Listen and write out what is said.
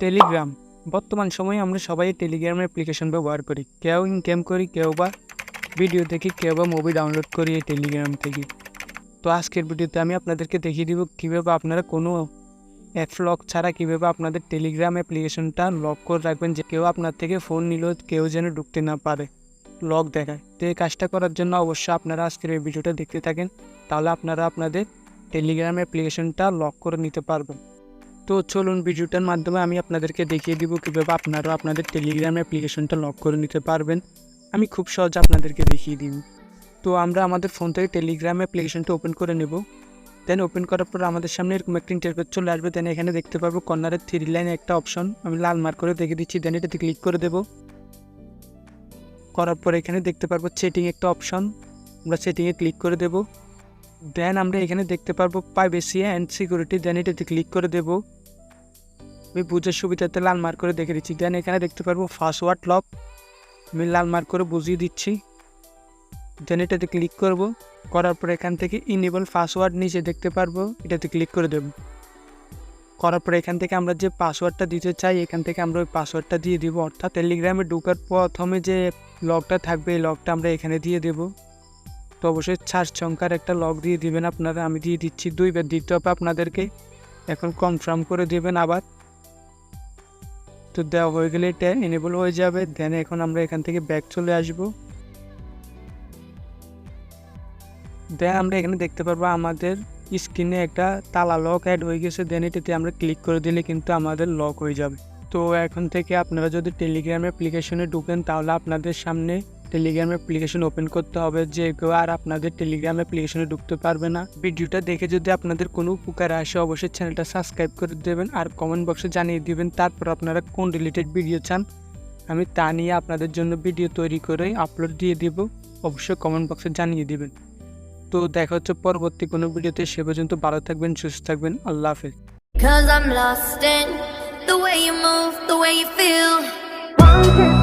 Telegram. বর্তমান সময়ে আমরা সবাই টেলিগ্রাম অ্যাপ্লিকেশন ব্যবহার করি। কেউ ইনকাম করি, কেউ বা ভিডিও দেখি, কেউ বা মুভি ডাউনলোড করি এই টেলিগ্রাম থেকে। তো আজকের ভিডিওতে আমি আপনাদেরকে দেখিয়ে দিব কীভাবে আপনারা কোনো অ্যাপ লক ছাড়া কীভাবে আপনাদের টেলিগ্রাম অ্যাপ্লিকেশনটা লক করে রাখবেন যে কেউ আপনার থেকে ফোন নিল কেউ যেন ঢুকতে না পারে লক দেখায়। তো এই কাজটা করার জন্য অবশ্যই আপনারা আজকের এই ভিডিওটা দেখতে থাকেন, তাহলে আপনারা আপনাদের টেলিগ্রাম অ্যাপ্লিকেশনটা লক করে নিতে পারবেন। তো চলুন ভিডিওটার মাধ্যমে আমি আপনাদেরকে দেখিয়ে দিব কীভাবে আপনারাও আপনাদের টেলিগ্রাম অ্যাপ্লিকেশনটা লক করে নিতে পারবেন। আমি খুব সহজে আপনাদেরকে দেখিয়ে দিব। তো আমরা আমাদের ফোন থেকে টেলিগ্রাম অ্যাপ্লিকেশনটা ওপেন করে নেব। দেন ওপেন করার পর আমাদের সামনে এরকম একটা ইন্টারফেস চলে আসবে। দেন এখানে দেখতে পারব কর্নারের থ্রি লাইনে একটা অপশন আমি লাল মার্ক করে দেখে দিচ্ছি। দেন এটাতে ক্লিক করে দেব। করার পর এখানে দেখতে পারব সেটিং একটা অপশন আমরা সেটিংয়ে ক্লিক করে দেব। দেন আমরা এখানে দেখতে পারব প্রাইভেসি অ্যান্ড সিকিউরিটি দেন এটাতে ক্লিক করে দেব। আমি বুঝার সুবিধাতে লাল মার্ক করে দেখে দিচ্ছি। দেন এখানে দেখতে পারব পাসওয়ার্ড লক আমি লাল মার্ক করে বুঝিয়ে দিচ্ছি। দেন এটাতে ক্লিক করব। করার পর এখান থেকে ইনেবল পাসওয়ার্ড নিচে দেখতে পারব। এটাতে ক্লিক করে দেব। করার পর এখান থেকে আমরা যে পাসওয়ার্ডটা দিতে চাই, এখান থেকে আমরা ওই পাসওয়ার্ডটা দিয়ে দিব। অর্থাৎ টেলিগ্রামে ঢোকার প্রথমে যে লকটা থাকবে, এই লকটা আমরা এখানে দিয়ে দেব। তো অবশ্যই চার সংখ্যার একটা লক দিয়ে দিবেন আপনারা। আমি দিয়ে দিচ্ছি দুইবার। দিতে হবে আপনাদেরকে এখন কনফার্ম করে দেবেন আবার। তো দেওয়া হয়ে গেলে এটা এনেবল হয়ে যাবে। দেন এখন আমরা এখান থেকে ব্যাক চলে আসব। দেন আমরা এখানে দেখতে পারব আমাদের স্ক্রিনে একটা তালা লক অ্যাড হয়ে গেছে। দেন এটাতে আমরা ক্লিক করে দিলে কিন্তু আমাদের লক হয়ে যাবে। তো এখন থেকে আপনারা যদি টেলিগ্রাম অ্যাপ্লিকেশনে ঢুকেন, তাহলে আপনাদের সামনে টেলিগ্রাম অ্যাপ্লিকেশন ওপেন করতে হবে যে কেউ আর আপনাদের টেলিগ্রাম অ্যাপ্লিকেশনে ঢুকতে পারবে না। ভিডিওটা দেখে যদি আপনাদের কোনো উপকার আসে অবশ্যই চ্যানেলটা সাবস্ক্রাইব করে দেবেন আর কমেন্ট বক্সে জানিয়ে দিবেন তারপর আপনারা কোন রিলেটেড ভিডিও চান। আমি তা নিয়ে আপনাদের জন্য ভিডিও তৈরি করে আপলোড দিয়ে দিব অবশ্যই কমেন্ট বক্সে জানিয়ে দেবেন। তো দেখা হচ্ছে পরবর্তী কোনো ভিডিওতে সে পর্যন্ত ভালো থাকবেন সুস্থ থাকবেন আল্লাহ হাফেজ। Cause I'm lost in the way you move, the way you feel.